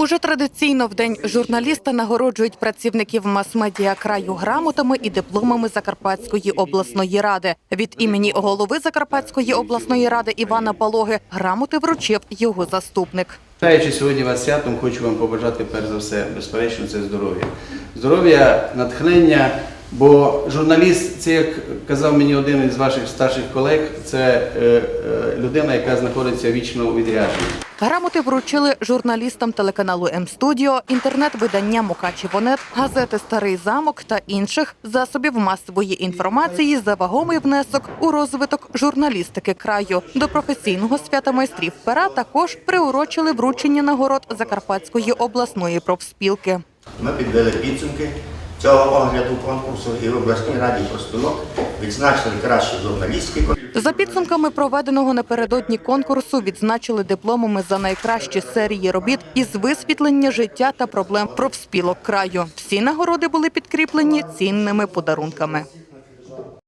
Уже традиційно в день журналіста нагороджують працівників мас-медіа краю грамотами і дипломами Закарпатської обласної ради. Від імені голови Закарпатської обласної ради Івана Палоги грамоти вручив його заступник. Вітаючи сьогодні вас святом, хочу вам побажати перш за все, безперечно, це здоров'я. Здоров'я, натхнення, бо журналіст, це як казав мені один із ваших старших колег, це е, е, людина, яка знаходиться вічно у відрядженні. Грамоти вручили журналістам телеканалу М-студіо, інтернет-видання Мукачівонет, газети Старий замок та інших засобів масової інформації за вагомий внесок у розвиток журналістики краю. До професійного свята майстрів пера також приурочили вручення нагород Закарпатської обласної профспілки. Ми підвели підсумки цього огляду конкурсу і в обласній раді проспілок відзначили кращі журналістські За підсумками проведеного напередодні конкурсу відзначили дипломами за найкращі серії робіт із висвітлення життя та проблем профспілок краю. Всі нагороди були підкріплені цінними подарунками.